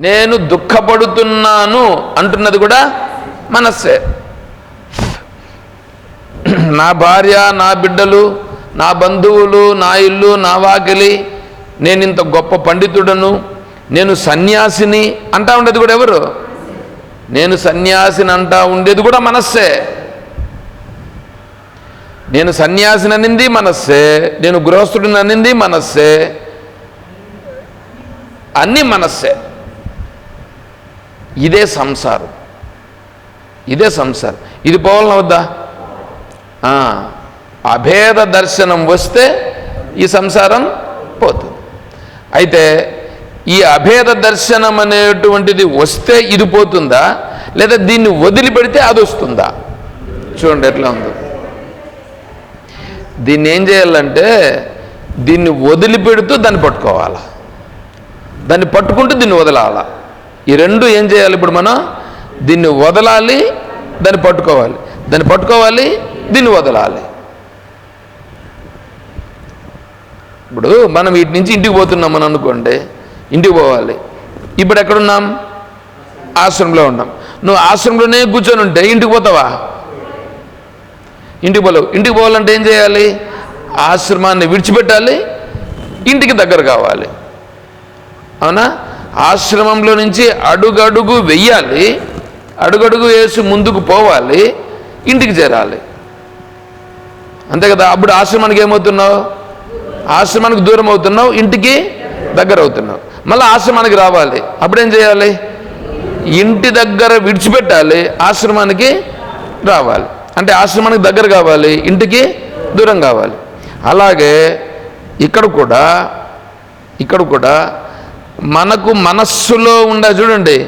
నేను దుఃఖపడుతున్నాను అంటున్నది కూడా మనస్సే. నా భార్య నా బిడ్డలు నా బంధువులు నా ఇల్లు నా వాకిలి నేను ఇంత గొప్ప పండితుడను నేను సన్యాసిని అంటా ఉండేది కూడా ఎవరు? నేను సన్యాసిని అంటా ఉండేది కూడా మనస్సే. నేను సన్యాసిని అనింది మనస్సే నేను గృహస్థుడిని అనింది మనస్సే. అన్నీ మనస్సే. ఇదే సంసారం. ఇదే సంసారం. ఇది పోవాలని వద్దా? అభేద దర్శనం వస్తే ఈ సంసారం పోతుంది. అయితే ఈ అభేద దర్శనం అనేటువంటిది వస్తే ఇది పోతుందా? లేదా దీన్ని వదిలిపెడితే అది వస్తుందా? చూడండి ఎట్లా ఉంది. దీన్ని ఏం చేయాలంటే దీన్ని వదిలిపెడుతూ దాన్ని పట్టుకోవాలి. దాన్ని పట్టుకుంటూ దీన్ని వదలాల. ఈ రెండు ఏం చేయాలి ఇప్పుడు మనం? దీన్ని వదలాలి దాన్ని పట్టుకోవాలి. దాన్ని పట్టుకోవాలి దీన్ని వదలాలి. ఇప్పుడు మనం వీటి నుంచి ఇంటికి పోతున్నాం అని అనుకోండి ఇంటికి పోవాలి. ఇప్పుడు ఎక్కడున్నాం? ఆశ్రమంలో ఉన్నాం. నువ్వు ఆశ్రమంలోనే కూర్చొని ఉంటే ఇంటికి పోతావా? ఇంటికి పోలేవు. ఇంటికి పోవాలంటే ఏం చేయాలి? ఆశ్రమాన్ని విడిచిపెట్టాలి ఇంటికి దగ్గర కావాలి. అవునా? ఆశ్రమంలో నుంచి అడుగడుగు వెయ్యాలి. అడుగడుగు వేసి ముందుకు పోవాలి. ఇంటికి చేరాలి. అంతే కదా? అప్పుడు ఆశ్రమానికి ఏమవుతున్నావు? ఆశ్రమానికి దూరం అవుతున్నావు ఇంటికి దగ్గర అవుతున్నావు. మళ్ళీ ఆశ్రమానికి రావాలి. అప్పుడేం చేయాలి? ఇంటి దగ్గర విడిచిపెట్టాలి ఆశ్రమానికి రావాలి. అంటే ఆశ్రమానికి దగ్గర కావాలి ఇంటికి దూరం కావాలి. అలాగే ఇక్కడ కూడా ఇక్కడ కూడా మనకు మనస్సులో ఉండ చూడండి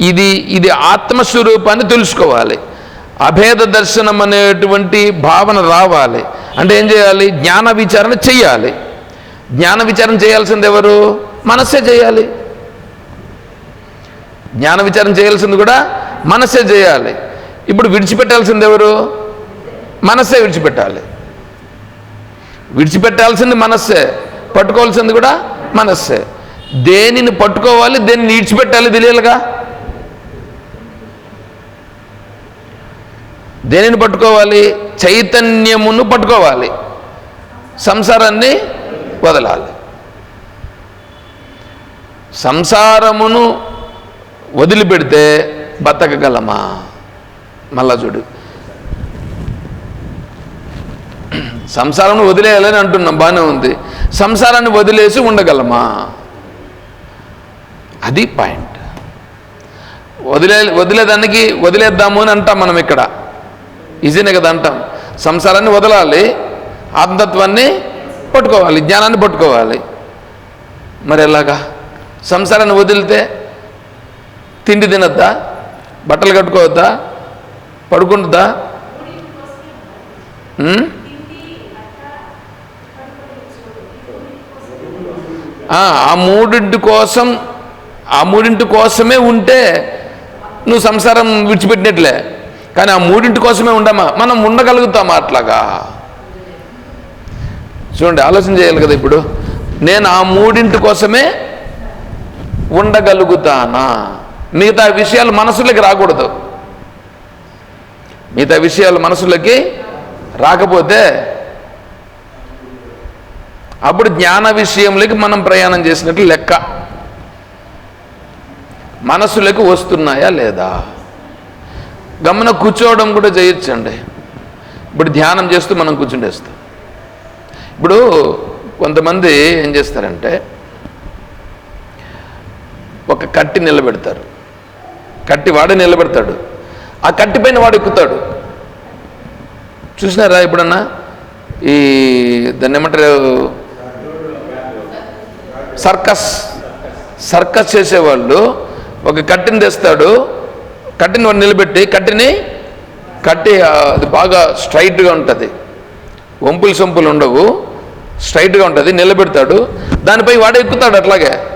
ఇది ఇది ఆత్మస్వరూపాన్ని తెలుసుకోవాలి. అభేద దర్శనం అనేటువంటి భావన రావాలి. అంటే ఏం చేయాలి? జ్ఞాన విచారణ చెయ్యాలి. జ్ఞాన విచారణ చేయాల్సింది ఎవరు? మనస్సే చేయాలి. జ్ఞాన విచారణ చేయాల్సింది కూడా మనస్సే చేయాలి. ఇప్పుడు విడిచిపెట్టాల్సింది ఎవరు? మనస్సే విడిచిపెట్టాలి. విడిచిపెట్టాల్సింది మనస్సే. పట్టుకోవాల్సింది కూడా మనస్సే. దేనిని పట్టుకోవాలి దేనిని ఈడ్చిపెట్టాలి తెలియాలిగా? దేనిని పట్టుకోవాలి? చైతన్యమును పట్టుకోవాలి. సంసారాన్ని వదలాలి. సంసారమును వదిలిపెడితే బతకగలమా? మళ్ళా చూడు. సంసారం వదిలేయాలని అంటున్నాం బాగానే ఉంది. సంసారాన్ని వదిలేసి ఉండగలమా? అది పాయింట్. వదిలే వదిలేదానికి వదిలేద్దాము అని అంటాం మనం ఇక్కడ. ఈజీనే కదా అంటాం. సంసారాన్ని వదలాలి ఆత్మతత్వాన్ని పట్టుకోవాలి జ్ఞానాన్ని పట్టుకోవాలి. మరి ఎలాగా? సంసారాన్ని వదిలితే తిండి తినద్దా? బట్టలు కట్టుకోవద్దా? పడుకుంటుందా? ఆ మూడింటి కోసం ఆ మూడింటి కోసమే ఉంటే నువ్వు సంసారం విడిచిపెట్టినట్లే. కానీ ఆ మూడింటి కోసమే ఉండమా? మనం ఉండగలుగుతామా అట్లాగా? చూడండి ఆలోచన చేయాలి కదా ఇప్పుడు. నేను ఆ మూడింటి కోసమే ఉండగలుగుతానా? మిగతా విషయాలు మనసులోకి రాకూడదు. మిగతా విషయాలు మనసులోకి రాకపోతే అప్పుడు జ్ఞాన విషయంలోకి మనం ప్రయాణం చేసినట్లు లెక్క. మనసులకు వస్తున్నాయా లేదా? గమన కూర్చోవడం కూడా చేయొచ్చండి. ఇప్పుడు ధ్యానం చేస్తూ మనం కూర్చుండేస్తాం ఇప్పుడు కొంతమంది ఏం చేస్తారంటే ఒక కట్టి నిలబెడతారు. కట్టి వాడే నిలబెడతాడు. ఆ కట్టి పైన వాడు ఎక్కుతాడు. చూసినారా ఎప్పుడన్నా? ఈ దాన్ని ఏమంటారు? సర్కస్. సర్కస్ చేసేవాళ్ళు ఒక కట్టిని తెస్తాడు. కట్టిని వాడు నిలబెట్టి కట్టిని కట్టి అది బాగా స్ట్రైట్గా ఉంటుంది. వంపులు సొంపులు ఉండవు. స్ట్రైట్గా ఉంటుంది నిలబెడతాడు. దానిపై వాడు ఎక్కుతాడు అట్లాగే.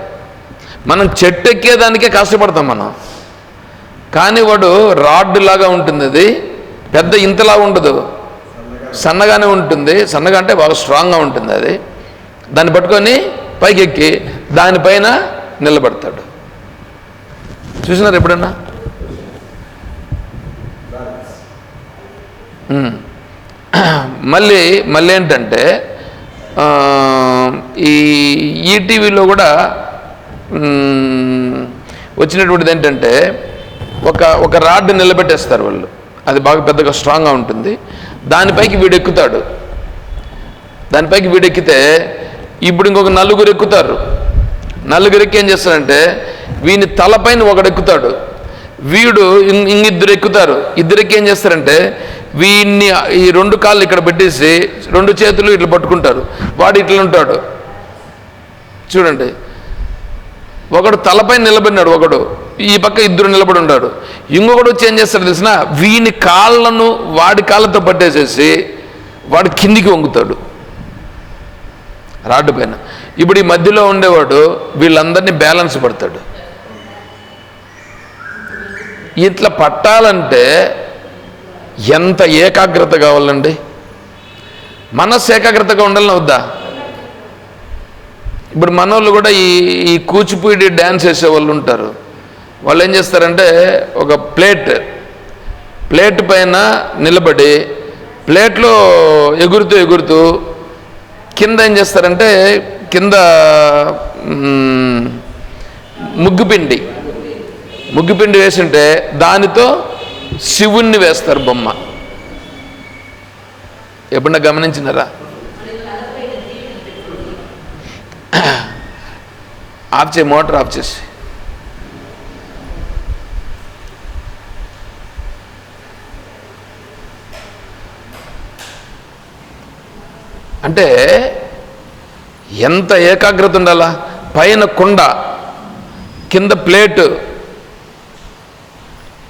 మనం చెట్టు ఎక్కేదానికే కష్టపడతాం మనం. కానీ వాడు రాడ్ లాగా ఉంటుంది అది. పెద్ద ఇంతలా ఉండదు. సన్నగానే ఉంటుంది. సన్నగా అంటే బాగా స్ట్రాంగ్గా ఉంటుంది అది. దాన్ని పట్టుకొని పైకి ఎక్కి దానిపైన నిలబడతాడు. చూసినారు ఎప్పుడన్నా? మళ్ళీ మళ్ళీ ఏంటంటే ఈ ఈటీవీలో కూడా వచ్చినటువంటిది ఏంటంటే ఒక ఒక రాడ్ నిలబెట్టేస్తారు వాళ్ళు. అది బాగా పెద్దగా స్ట్రాంగ్గా ఉంటుంది. దానిపైకి వీడు ఎక్కుతాడు. దానిపైకి వీడు ఎక్కితే ఇప్పుడు ఇంకొక నలుగురు ఎక్కుతారు. నలుగురు ఎక్కి ఏం చేస్తారంటే వీని తలపైన ఒకడు ఎక్కుతాడు వీడు ఇంగిద్దరు ఎక్కుతారు ఇద్దరికి ఏం చేస్తారంటే వీన్ని ఈ రెండు కాళ్ళు ఇక్కడ పెట్టేసి రెండు చేతులు ఇట్లా పట్టుకుంటారు. వాడు ఇట్లా ఉంటాడు. చూడండి. ఒకడు తలపైన నిలబడినాడు ఒకడు. ఈ పక్క ఇద్దరు నిలబడి ఉన్నాడు ఇంకొకడు వచ్చి ఏం చేస్తాడు తెలిసిన? వీని కాళ్ళను వాడి కాళ్ళతో పట్టేసేసి వాడు కిందికి వంగుతాడు. రాడ్డు పైన. ఇప్పుడు ఈ మధ్యలో ఉండేవాడు వీళ్ళందరినీ బ్యాలెన్స్ పడతాడు. ఇట్లా పట్టాలంటే ఎంత ఏకాగ్రత కావాలండి? మనస్సు ఏకాగ్రతగా ఉండాలని వద్దా? ఇప్పుడు మనోళ్ళు కూడా ఈ ఈ కూచిపూడి డ్యాన్స్ వేసే వాళ్ళు ఉంటారు. వాళ్ళు ఏం చేస్తారంటే ఒక ప్లేట్ ప్లేట్ పైన నిలబడి ప్లేట్లో ఎగురుతూ ఎగురుతూ కింద ఏం చేస్తారంటే కింద ముగ్గుపిండి ముగ్గుపిండి వేసింటే దానితో శివుణ్ణి వేస్తారు బొమ్మ. ఎప్పుడన్నా గమనించినారా? ఆఫ్ చేయి మోటార్ ఆఫ్ చేసి. అంటే ఎంత ఏకాగ్రత ఉండాలా? పైన కుండ కింద ప్లేటు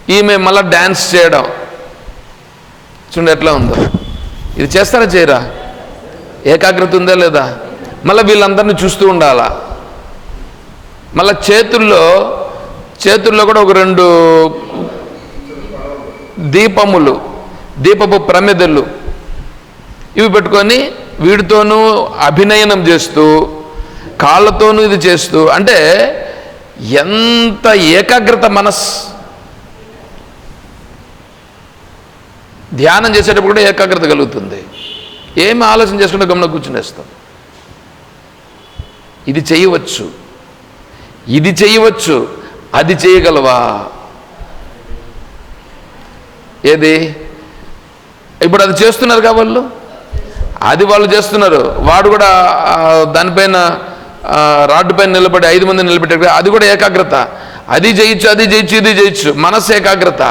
ఈమె మళ్ళా డ్యాన్స్ చేయడం. చూడండి ఎట్లా ఉందో. ఇది చేస్తారా చేయరా? ఏకాగ్రత ఉందా లేదా? మళ్ళీ వీళ్ళందరినీ చూస్తూ ఉండాలా? మళ్ళా చేతుల్లో చేతుల్లో కూడా ఒక రెండు దీపములు దీపపు ప్రమిదలు. ఇవి పెట్టుకొని వీడితోనూ అభినయనం చేస్తూ కాళ్ళతోనూ ఇది చేస్తూ అంటే ఎంత ఏకాగ్రత మనస్సు ధ్యానం చేసేటప్పుడు కూడా ఏకాగ్రత కలుగుతుంది. ఏమి ఆలోచన చేసుకుంటే గమనం కూర్చునేస్తాం ఇది చేయవచ్చు. ఇది చేయవచ్చు. అది చేయగలవా? ఏది? ఇప్పుడు అది చేస్తున్నారు కా వాళ్ళు? అది వాళ్ళు చేస్తున్నారు. వాడు కూడా దానిపైన రాడ్డు పైన నిలబడి ఐదు మంది నిలబెట్టారు అది కూడా ఏకాగ్రత. అది చేయొచ్చు అది చేయొచ్చు ఇది చేయొచ్చు మనస్సు ఏకాగ్రత.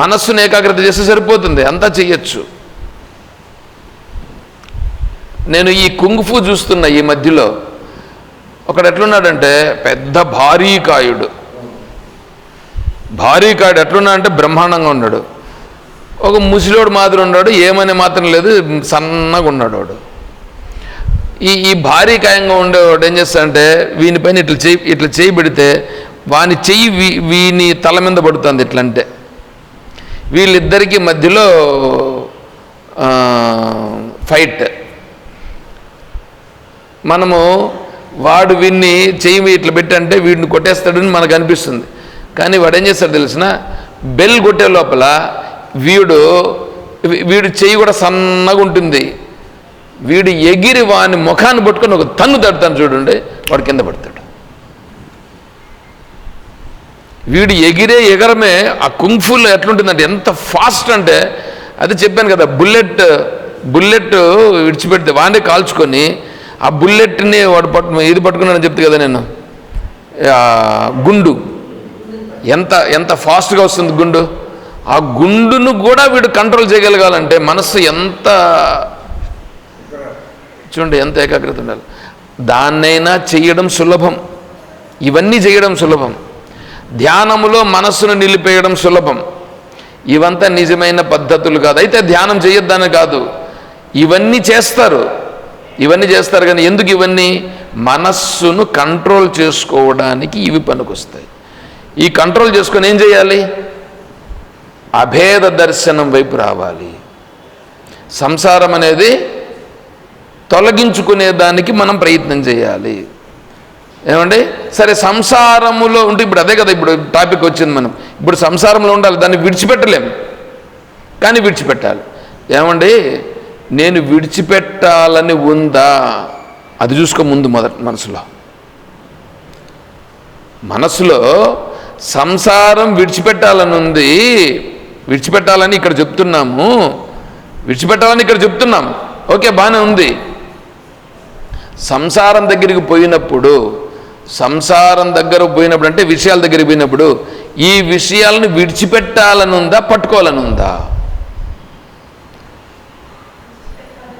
మనస్సును ఏకాగ్రత చేస్తే సరిపోతుంది అంతా చెయ్యొచ్చు. నేను ఈ కుంగుఫు చూస్తున్న ఈ మధ్యలో ఒకడు ఎట్లున్నాడంటే పెద్ద భారీకాయుడు భారీకాయుడు ఎట్లున్నాడంటే బ్రహ్మాండంగా ఉన్నాడు. ఒక ముసిలోడు మాదిరి ఉన్నాడు ఏమనే మాత్రం లేదు సన్నగా ఉన్నాడు వాడు. ఈ ఈ భారీకాయంగా ఉండేవాడు ఏం చేస్తాడంటే వీనిపైన ఇట్లా చేయి ఇట్లా చేయి పెడితే వాని చెయ్యి వీ వీని తల మీద పడుతుంది ఇట్లా అంటే వీళ్ళిద్దరికీ మధ్యలో ఫైట్. మనము వాడు వీడిని చెయ్యి ఇట్లా పెట్టంటే వీడిని కొట్టేస్తాడని మనకు అనిపిస్తుంది. కానీ వాడు ఏం చేస్తాడు తెలిసిన? బెల్ కొట్టే లోపల వీడు వీడు చెయ్యి కూడా సన్నగా ఉంటుంది. వీడు ఎగిరి వాని ముఖాన్ని పట్టుకొని ఒక తన్ను తడతాను చూడండి వాడు కింద పడతాడు. వీడు ఎగిరే ఎగరమే ఆ కుంఫుల్లో ఎట్లుంటుందంటే ఎంత ఫాస్ట్ అంటే అది చెప్పాను కదా బుల్లెట్ బుల్లెట్ విడిచిపెడితే వాడిని కాల్చుకొని ఆ బుల్లెట్ని వాడు పట్టు ఇది పట్టుకున్నాడని చెప్తే కదా నేను. గుండు. ఎంత ఎంత ఫాస్ట్గా వస్తుంది గుండు? ఆ గుండును కూడా వీడు కంట్రోల్ చేయగలగాలంటే మనస్సు ఎంత చూడండి ఎంత ఏకాగ్రత ఉండాలి. దాన్నైనా చేయడం సులభం. ఇవన్నీ చేయడం సులభం. ధ్యానములో మనస్సును నిలిపేయడం సులభం. ఇవంతా నిజమైన పద్ధతులు కాదు. అయితే ధ్యానం చేయొద్దని కాదు. ఇవన్నీ చేస్తారు. ఇవన్నీ చేస్తారు కానీ ఎందుకు ఇవన్నీ? మనస్సును కంట్రోల్ చేసుకోవడానికి ఇవి పనికొస్తాయి. ఈ కంట్రోల్ చేసుకొని ఏం చేయాలి? అభేద దర్శనం వైపు రావాలి. సంసారం అనేది తొలగించుకునే దానికి మనం ప్రయత్నం చేయాలి. ఏమండి? సరే సంసారములో ఉంటే ఇప్పుడు అదే కదా ఇప్పుడు టాపిక్ వచ్చింది మనం. ఇప్పుడు సంసారంలో ఉండాలి దాన్ని విడిచిపెట్టలేం. కానీ విడిచిపెట్టాలి. ఏమండి? నేను విడిచిపెట్టాలని ఉందా? అది చూసుకో ముందు మొదటి మనసులో. మనసులో సంసారం విడిచిపెట్టాలని ఉంది. విడిచిపెట్టాలని ఇక్కడ చెప్తున్నాము. విడిచిపెట్టాలని ఇక్కడ చెప్తున్నాం. ఓకే బాగానే ఉంది. సంసారం దగ్గరికి పోయినప్పుడు సంసారం దగ్గర పోయినప్పుడు అంటే విషయాల దగ్గర పోయినప్పుడు ఈ విషయాలను విడిచిపెట్టాలనుందా ఉందా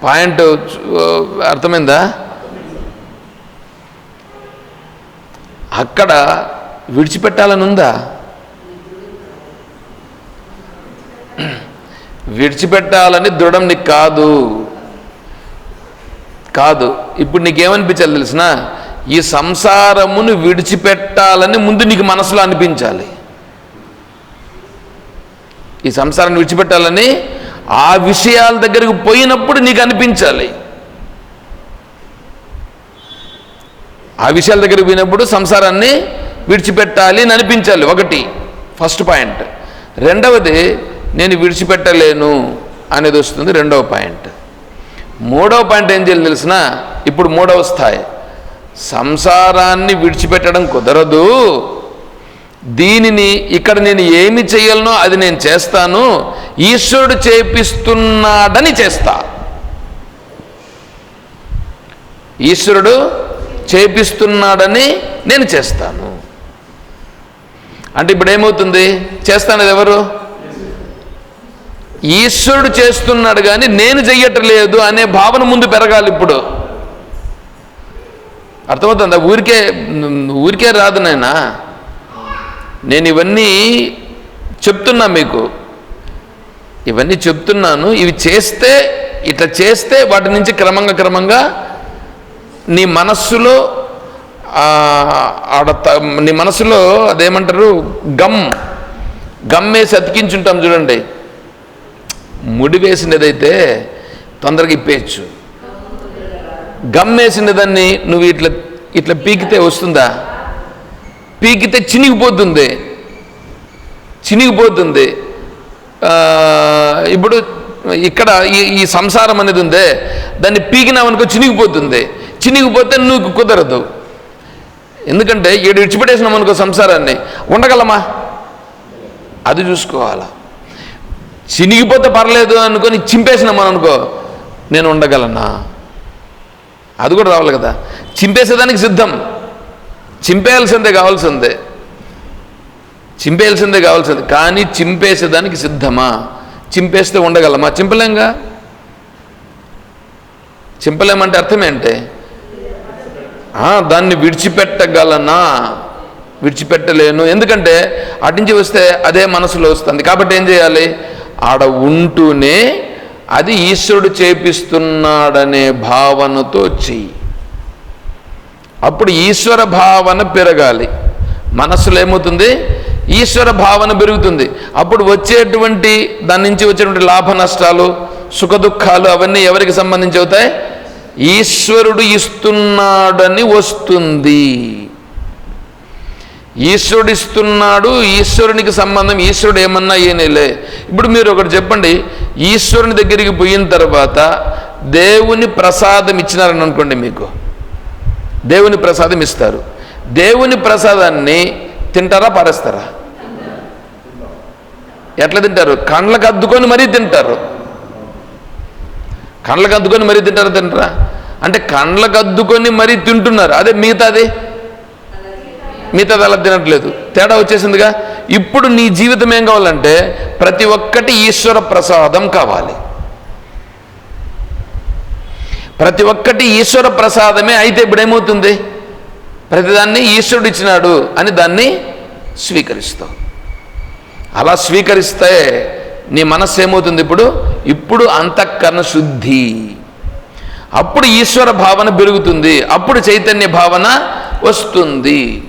పాయింట్ అర్థమైందా? అక్కడ విడిచిపెట్టాలనుందా? విడిచిపెట్టాలని దృఢం నీకు కాదు. కాదు. ఇప్పుడు నీకేమనిపించాలి తెలిసినా? ఈ సంసారమును విడిచిపెట్టాలని ముందు నీకు మనసులో అనిపించాలి. ఈ సంసారాన్ని విడిచిపెట్టాలని ఆ విషయాల దగ్గరకు పోయినప్పుడు నీకు అనిపించాలి. ఆ విషయాల దగ్గరికి పోయినప్పుడు సంసారాన్ని విడిచిపెట్టాలి అని అనిపించాలి. ఒకటి ఫస్ట్ పాయింట్. రెండవది నేను విడిచిపెట్టలేను అనేది వస్తుంది రెండవ పాయింట్. మూడవ పాయింట్ ఏం చేయాలి తెలిసిన? ఇప్పుడు మూడవ స్థాయి. సంసారాన్ని విడిచిపెట్టడం కుదరదు. దీనిని ఇక్కడ నేను ఏమి చేయాలనో అది నేను చేస్తాను. ఈశ్వరుడు చేపిస్తున్నాడని చేస్తా. ఈశ్వరుడు చేపిస్తున్నాడని నేను చేస్తాను. అంటే ఇప్పుడు ఏమవుతుంది? చేస్తానది ఎవరు? ఈశ్వరుడు చేస్తున్నాడు కానీ నేను చెయ్యట్లేదు అనే భావన ముందు పెరగాలి ఇప్పుడు. అర్థమవుతుందా? ఊరికే ఊరికే రాదు నాయనా. నేను ఇవన్నీ చెప్తున్నా మీకు. ఇవన్నీ చెప్తున్నాను. ఇవి చేస్తే ఇట్లా చేస్తే వాటి నుంచి క్రమంగా క్రమంగా నీ మనస్సులో ఆడ త- నీ మనసులో అదేమంటారు? గమ్ గమ్ వేసి అతికించుంటాం చూడండి. ముడి వేసినదైతే తొందరగా ఇప్పేయచ్చు. గమ్ వేసిన దాన్ని నువ్వు ఇట్లా ఇట్లా పీకితే వస్తుందా? పీకితే చినిగిపోతుంది. చినిగిపోతుంది. ఇప్పుడు ఇక్కడ ఈ ఈ సంసారం అనేది ఉందే దాన్ని పీకినామనుకో చినిగిపోతుంది. చినిగిపోతే నువ్వు కుదరదు. ఎందుకంటే ఏడు విడిచిపెట్టేసినాం అనుకో సంసారాన్ని. ఉండగలమా? అది చూసుకోవాలా. చినిగిపోతే పర్లేదు అనుకొని చింపేసినాం అనుకో నేను ఉండగలనా? అది కూడా రావాలి కదా. చింపేసేదానికి సిద్ధం. చింపేయాల్సిందే కావాల్సిందే. చింపేయాల్సిందే కావాల్సింది. కానీ చింపేసేదానికి సిద్ధమా? చింపేస్తే ఉండగలమా? చింపలేంగా? చింపలేమంటే అర్థం ఏంటి ఆ, దాన్ని విడిచిపెట్టగలనా? విడిచిపెట్టలేను. ఎందుకంటే అటు నుంచి వస్తే అదే మనసులో వస్తుంది. కాబట్టి ఏం చేయాలి? ఆడ ఉంటూనే అది ఈశ్వరుడు చేపిస్తున్నాడనే భావనతో చెయ్యి. అప్పుడు ఈశ్వర భావన పెరగాలి. మనస్సులో ఏమవుతుంది? ఈశ్వర భావన పెరుగుతుంది. అప్పుడు వచ్చేటువంటి దాని నుంచి వచ్చేటువంటి లాభ నష్టాలు సుఖ దుఃఖాలు అవన్నీ ఎవరికి సంబంధించి అవుతాయి? ఈశ్వరుడు ఇస్తున్నాడని వస్తుంది. ఈశ్వరుడు ఇస్తున్నాడు ఈశ్వరునికి సంబంధం ఈశ్వరుడు ఏమన్నా ఏనేలే ఇప్పుడు మీరు ఒకటి చెప్పండి ఈశ్వరుని దగ్గరికి పోయిన తర్వాత దేవుని ప్రసాదం ఇచ్చినారని అనుకోండి మీకు. దేవుని ప్రసాదం ఇస్తారు. దేవుని ప్రసాదాన్ని తింటారా పారేస్తారా? ఎట్లా తింటారు? కండ్లకు అద్దుకొని మరీ తింటారు. కండ్లకు అద్దుకొని మరీ తింటారా తింటారా? అంటే కండ్లకు అద్దుకొని మరీ తింటున్నారు. అదే మిగతాది? మిగతాది అలా తినట్లేదు తేడా వచ్చేసిందిగా ఇప్పుడు నీ జీవితం ఏం కావాలంటే ప్రతి ఒక్కటి ఈశ్వర ప్రసాదం కావాలి. ప్రతి ఒక్కటి ఈశ్వర ప్రసాదమే అయితే ఇప్పుడు ఏమవుతుంది? ప్రతిదాన్ని ఈశ్వరుడు ఇచ్చినాడు అని దాన్ని స్వీకరిస్తావు. అలా స్వీకరిస్తే నీ మనస్సు ఏమవుతుంది ఇప్పుడు? ఇప్పుడు అంతఃకరణ శుద్ధి. అప్పుడు ఈశ్వర భావన పెరుగుతుంది. అప్పుడు చైతన్య భావన వస్తుంది.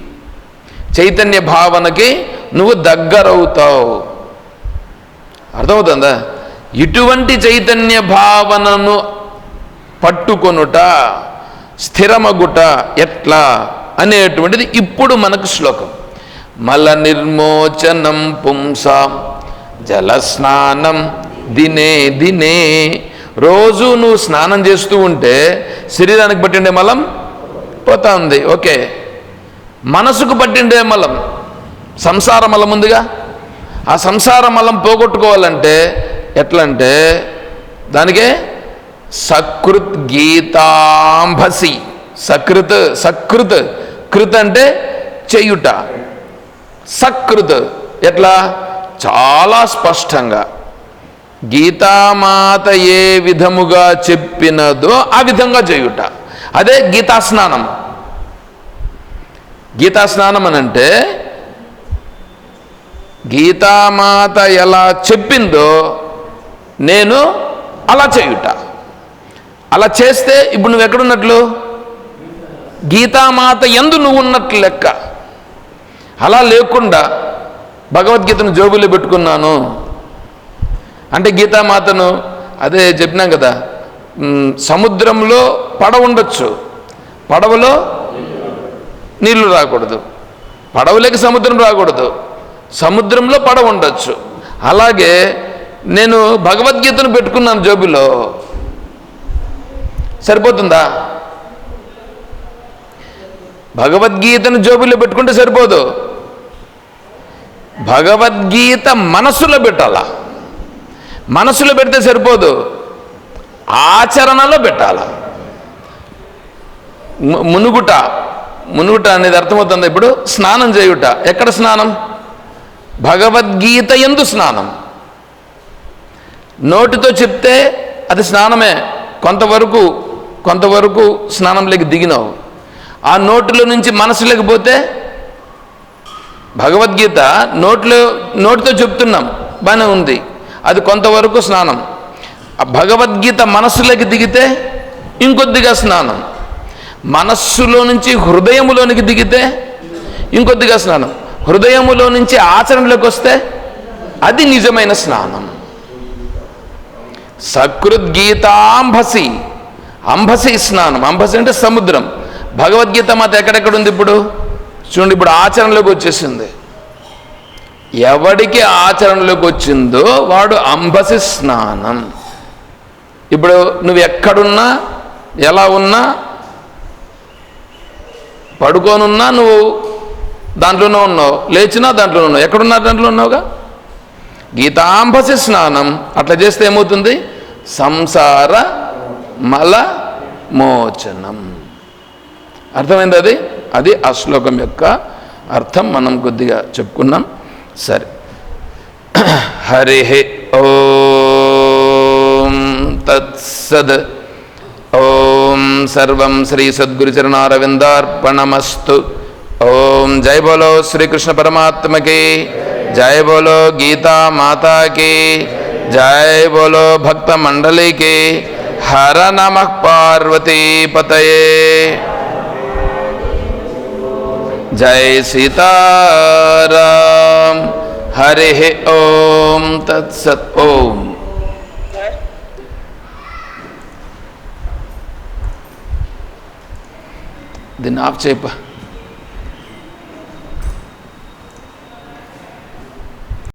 చైతన్య భావనకి నువ్వు దగ్గరవుతావు. అర్థమవుతుందా? ఇటువంటి చైతన్య భావనను పట్టుకొనుట స్థిరమగుట ఎట్లా అనేటువంటిది ఇప్పుడు మనకు శ్లోకం. మల నిర్మోచనం పుంసాం జలస్నానం దినే దినే. రోజు నువ్వు స్నానం చేస్తూ ఉంటే శరీరానికి పట్టిండే మలం పోతా ఉంది ఓకే. మనసుకు పట్టిండే మలం. సంసార మలం ఉందిగా? ఆ సంసార మలం పోగొట్టుకోవాలంటే ఎట్లంటే అంటే దానికే సకృత్ గీతాంభసి. సకృత్ సకృత్. కృత్ అంటే చెయ్యుట సకృత్. ఎట్లా? చాలా స్పష్టంగా. గీతామాత ఏ విధముగా చెప్పినదో ఆ విధంగా చేయుట. అదే గీతా స్నానం గీతా స్నానం అని అంటే గీతామాత ఎలా చెప్పిందో నేను అలా చేయుట. అలా చేస్తే ఇప్పుడు నువ్వు ఎక్కడున్నట్లు గీతామాత ఎందు నువ్వు ఉన్నట్లు లెక్క. అలా లేకుండా భగవద్గీతను జోబులో పెట్టుకున్నాను. అంటే గీతామాతను అదే చెప్పినాం కదా సముద్రంలో పడవ ఉండొచ్చు. పడవలో నీళ్ళు రాకూడదు. పడవలోకి సముద్రం రాకూడదు. సముద్రంలో పడవ ఉండొచ్చు. అలాగే నేను భగవద్గీతను పెట్టుకున్నాను జోబిలో. సరిపోతుందా? భగవద్గీతను జోబిలో పెట్టుకుంటే సరిపోదు. భగవద్గీత మనసులో పెట్టాలా? మనసులో పెడితే సరిపోదు. ఆచరణలో పెట్టాల? ము- మునుగుట. మునుగుట అనేది అర్థమవుతుంది. ఇప్పుడు స్నానం చేయుట. ఎక్కడ స్నానం? భగవద్గీత ఎందు స్నానం. నోటితో చెప్తే అది స్నానమే. కొంతవరకు కొంతవరకు స్నానంలోకి దిగినావు. ఆ నోటిలో నుంచి మనసులోకి పోతే భగవద్గీత నోట్లో నోటితో చెప్తున్నాం. బాగానే ఉంది. అది కొంతవరకు స్నానం. ఆ భగవద్గీత మనసులోకి దిగితే ఇంకొద్దిగా స్నానం. మనస్సులో నుంచి హృదయములోనికి దిగితే ఇంకొద్దిగా స్నానం. హృదయములో నుంచి ఆచరణలోకి వస్తే అది నిజమైన స్నానం. సకృద్గీతాంభసి అంభసి స్నానం. అంభసి అంటే సముద్రం. భగవద్గీత మాత ఎక్కడెక్కడ ఉంది ఇప్పుడు? చూడండి ఇప్పుడు ఆచరణలోకి వచ్చేసింది. ఎవడికి ఆచరణలోకి వచ్చిందో వాడు అంబసి స్నానం. ఇప్పుడు నువ్వు ఎక్కడున్నా ఎలా ఉన్నా పడుకోనున్నా నువ్వు దాంట్లోనే ఉన్నావు లేచినా దాంట్లోనే ఉన్నావు. ఎక్కడున్నా దాంట్లో ఉన్నావుగా? గీతాంబసి స్నానం. అట్లా చేస్తే ఏమవుతుంది? సంసార మల మోచనం. అర్థమైంది అది? అది ఆ శ్లోకం యొక్క అర్థం మనం కొద్దిగా చెప్పుకున్నాం. సరే. హరి ఓ తత్సద్ सर्वं श्रीसद्गुरुचरणारविन्दार्पणमस्तु ॐ जय बोलो श्री कृष्ण परमात्म के जय बोलो गीता माता के जय बोलो भक्त मंडली के हर नमः पार्वती पतये। जय सीता हरे ओम, तत्सत ओम। దీన్ని ఆఫ్ చేయప్ప